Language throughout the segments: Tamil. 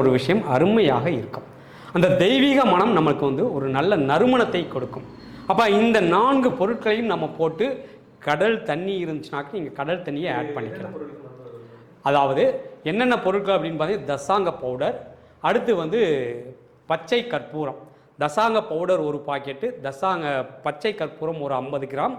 ஒரு விஷயம் அருமையாக இருக்கும். அந்த தெய்வீக மனம் நமக்கு வந்து ஒரு நல்ல நறுமணத்தை கொடுக்கும். அப்போ இந்த நான்கு பொருட்களையும் நம்ம போட்டு கடல் தண்ணி இருந்துச்சுனாக்க நீங்கள் கடல் தண்ணியை ஆட் பண்ணிக்கலாம். அதாவது என்னென்ன பொருட்கள் அப்படின்னு பார்த்தீங்கன்னா தசாங்க பவுடர் அடுத்து வந்து பச்சை கற்பூரம். தசாங்க பவுடர் ஒரு பாக்கெட்டு தசாங்க பச்சை கற்பூரம் ஒரு ஐம்பது கிராம்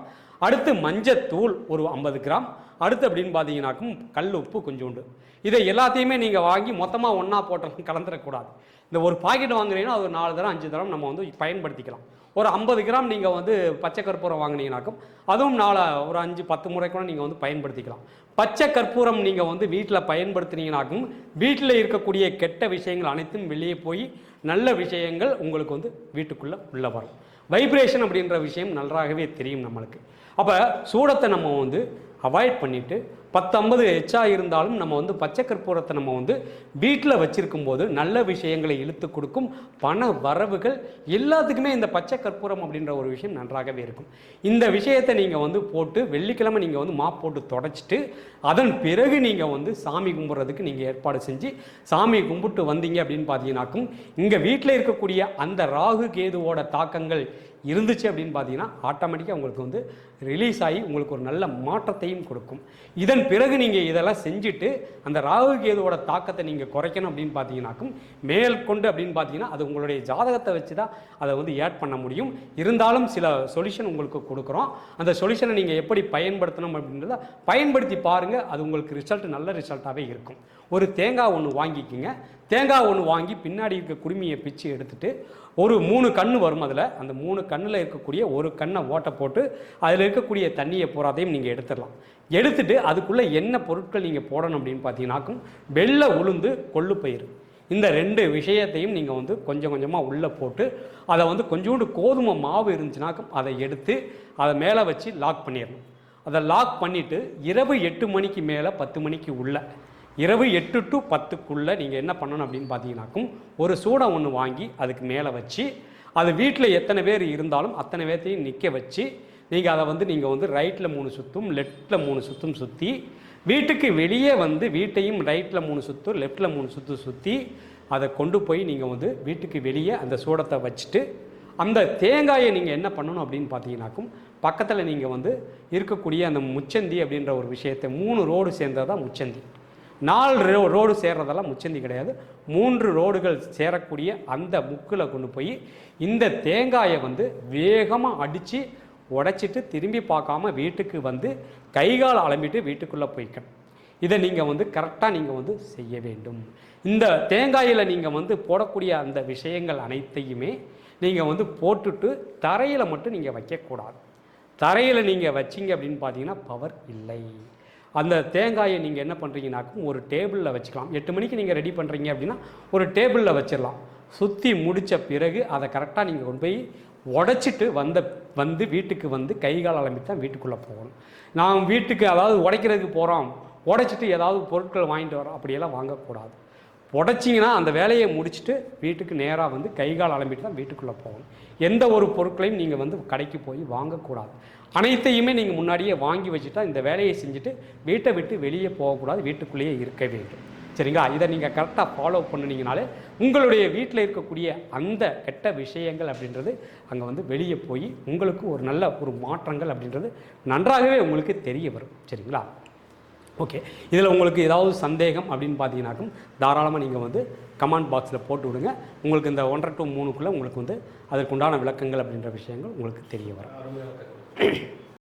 அடுத்து மஞ்சத்தூள் ஒரு ஐம்பது கிராம் அடுத்து அப்படின்னு பார்த்தீங்கன்னாக்கும் கல் உப்பு கொஞ்சோண்டு இதை எல்லாத்தையுமே நீங்கள் வாங்கி மொத்தமாக ஒன்றா போட்டு கலந்துடக்கூடாது இந்த ஒரு பாக்கெட் வாங்குறீங்கன்னா அது ஒரு நாலு தரம் அஞ்சு தரம் நம்ம வந்து பயன்படுத்திக்கலாம். ஒரு ஐம்பது கிராம் நீங்கள் வந்து பச்சை கற்பூரம் வாங்குனீங்கனாக்கும் அதுவும் நாலு ஒரு அஞ்சு பத்து முறை கூட நீங்கள் வந்து பயன்படுத்திக்கலாம். பச்சை கற்பூரம் நீங்கள் வந்து வீட்டில் பயன்படுத்துனீங்கனாக்கும் வீட்டில் இருக்கக்கூடிய கெட்ட விஷயங்கள் அனைத்தும் வெளியே போய் நல்ல விஷயங்கள் உங்களுக்கு வந்து வீட்டுக்குள்ளே உள்ளே வரும். வைப்ரேஷன் அப்படின்ற விஷயம் நன்றாகவே தெரியும் நம்மளுக்கு. அப்போ சூடத்தை நம்ம வந்து அவாய்ட் பண்ணிவிட்டு பத்து எச்சா இருந்தாலும் நம்ம வந்து பச்சை கற்பூரத்தை நம்ம வந்து வீட்டில் வச்சிருக்கும் போது நல்ல விஷயங்களை இழுத்து கொடுக்கும் பண வரவுகள் எல்லாத்துக்குமே இந்த பச்சை கற்பூரம் அப்படின்ற ஒரு விஷயம் நன்றாகவே இருக்கும். இந்த விஷயத்தை நீங்கள் வந்து போட்டு வெள்ளிக்கிழமை நீங்கள் வந்து மாப் போட்டு தொடச்சிட்டு அதன் பிறகு நீங்கள் வந்து சாமி கும்பிட்றதுக்கு நீங்கள் ஏற்பாடு செஞ்சு சாமி கும்பிட்டு வந்தீங்க அப்படின்னு பார்த்தீங்கன்னாக்கும் இங்கே வீட்டில் இருக்கக்கூடிய அந்த ராகு கேதுவோட தாக்கங்கள் இருந்துச்சு அப்படின்னு பார்த்தீங்கன்னா ஆட்டோமேட்டிக்காக உங்களுக்கு வந்து ரிலீஸ் ஆகி உங்களுக்கு ஒரு நல்ல மாற்றத்தையும் கொடுக்கும். இதன் பிறகு நீங்கள் இதெல்லாம் செஞ்சுட்டு அந்த ராகு கேதுவோட தாக்கத்தை நீங்கள் குறைக்கணும் அப்படின்னு பார்த்தீங்கன்னாக்கும் மேல் கொண்டு அப்படின்னு பார்த்தீங்கன்னா அது உங்களுடைய ஜாதகத்தை வச்சு தான் அதை வந்து ஆட் பண்ண முடியும். இருந்தாலும் சில சொல்யூஷன் உங்களுக்கு கொடுக்குறோம். அந்த சொல்யூஷனை நீங்கள் எப்படி பயன்படுத்தணும் அப்படின்றத பயன்படுத்தி பாருங்கள் அது உங்களுக்கு ரிசல்ட் நல்ல ரிசல்ட்டாகவே இருக்கும். ஒரு தேங்காய் ஒன்று வாங்கிக்கிங்க. தேங்காய் ஒன்று வாங்கி பின்னாடி இருக்க குடுமியை பிச்சு எடுத்துட்டு ஒரு மூணு கண் வரும் அதில். அந்த மூணு கண்ணில் இருக்கக்கூடிய ஒரு கண்ணை ஓட்டை போட்டு அதில் இருக்கக்கூடிய தண்ணியை பூராதையும் நீங்கள் எடுத்துடலாம். எடுத்துட்டு அதுக்குள்ளே என்ன பொருட்கள் நீங்கள் போடணும் அப்படின்னு பார்த்தீங்கன்னாக்கும் வெள்ளை உளுந்து கொள்ளு பயிர் இந்த ரெண்டு விஷயத்தையும் நீங்கள் வந்து கொஞ்சம் கொஞ்சமாக உள்ளே போட்டு அதை வந்து கொஞ்சோண்டு கோதுமை மாவு இருந்துச்சுனாக்கும் அதை எடுத்து அதை மேலே வச்சு லாக் பண்ணிடணும். அதை லாக் பண்ணிவிட்டு இரவு எட்டு மணிக்கு மேலே பத்து மணிக்கு உள்ளே இரவு எட்டு டு பத்துக்குள்ளே நீங்கள் என்ன பண்ணணும் அப்படின்னு பார்த்தீங்கன்னாக்கும் ஒரு சூடை ஒன்று வாங்கி அதுக்கு மேலே வச்சு அது வீட்டில் எத்தனை பேர் இருந்தாலும் அத்தனை பேர்த்தையும் நிற்க வச்சு நீங்கள் அதை வந்து நீங்கள் வந்து ரைட்டில் மூணு சுற்றும் லெஃப்ட்டில் மூணு சுற்றும் சுற்றி வீட்டுக்கு வெளியே வந்து வீட்டையும் ரைட்டில் மூணு சுற்று லெஃப்ட்டில் மூணு சுற்று சுற்றி அதை கொண்டு போய் நீங்கள் வந்து வீட்டுக்கு வெளியே அந்த சூடத்தை வச்சுட்டு அந்த தேங்காயை நீங்கள் என்ன பண்ணணும் அப்படின்னு பார்த்தீங்கன்னாக்கும் பக்கத்தில் நீங்கள் வந்து இருக்கக்கூடிய அந்த முச்சந்தி அப்படின்ற ஒரு விஷயத்தை மூணு ரோடு சேர்ந்தது தான் முச்சந்தி. நாலு ரோ ரோடு சேர்றதெல்லாம் முச்சந்தி கிடையாது. மூன்று ரோடுகள் சேரக்கூடிய அந்த முக்கில் கொண்டு போய் இந்த தேங்காயை வந்து வேகமாக அடித்து உடைச்சிட்டு திரும்பி பார்க்காம வீட்டுக்கு வந்து கைகால் அலம்பிட்டு வீட்டுக்குள்ளே போய்க்கணும் இதை நீங்கள் வந்து கரெக்டாக நீங்கள் வந்து செய்ய வேண்டும். இந்த தேங்காயில் நீங்கள் வந்து போடக்கூடிய அந்த விஷயங்கள் அனைத்தையுமே நீங்கள் வந்து போட்டுட்டு தரையில் மட்டும் நீங்கள் வைக்கக்கூடாது. தரையில் நீங்கள் வச்சிங்க அப்படின்னு பார்த்தீங்கன்னா பவர் இல்லை. அந்த தேங்காயை நீங்கள் என்ன பண்ணுறீங்கனாக்கும் ஒரு டேபிளில் வச்சுக்கலாம். எட்டு மணிக்கு நீங்கள் ரெடி பண்ணுறீங்க அப்படின்னா ஒரு டேபிளில் வச்சிடலாம். சுற்றி முடித்த பிறகு அதை கரெக்டாக நீங்கள் கொண்டு போய் உடைச்சிட்டு வந்த வந்து வீட்டுக்கு வந்து கை கால் அலம்பி தான் வீட்டுக்குள்ளே போகணும். நாம் வீட்டுக்கு அதாவது உடைக்கிறதுக்கு போகிறோம் உடைச்சிட்டு ஏதாவது பொருட்கள் வாங்கிட்டு வரோம். அப்படியெல்லாம் வாங்கக்கூடாது. உடைச்சிங்கன்னா அந்த வேலையை முடிச்சுட்டு வீட்டுக்கு நேராக வந்து கை கால் அலம்பிட்டு தான் வீட்டுக்குள்ளே போகணும். எந்த ஒரு பொருட்களையும் நீங்கள் வந்து கடைக்கு போய் வாங்கக்கூடாது. அனைத்தையுமே நீங்கள் முன்னாடியே வாங்கி வச்சுட்டா இந்த வேலையை செஞ்சுட்டு வீட்டை விட்டு வெளியே போகக்கூடாது வீட்டுக்குள்ளேயே இருக்க வேண்டும். சரிங்களா? இதை நீங்கள் கரெக்டாக ஃபாலோ பண்ணினீங்கனாலே உங்களுடைய வீட்டில் இருக்கக்கூடிய அந்த கெட்ட விஷயங்கள் அப்படின்றது அங்கே வந்து வெளியே போய் உங்களுக்கு ஒரு நல்ல ஒரு மாற்றங்கள் அப்படின்றது நன்றாகவே உங்களுக்கு தெரிய வரும். சரிங்களா? ஓகே இதில் உங்களுக்கு ஏதாவது சந்தேகம் அப்படின்னு பார்த்தீங்கன்னாக்கும் தாராளமாக நீங்கள் வந்து கமெண்ட் பாக்ஸில் போட்டு விடுங்க. உங்களுக்கு இந்த ஒன்றரை டு மூணுக்குள்ளே உங்களுக்கு வந்து அதற்குண்டான விளக்கங்கள் அப்படின்ற விஷயங்கள் உங்களுக்கு தெரிய வரும்.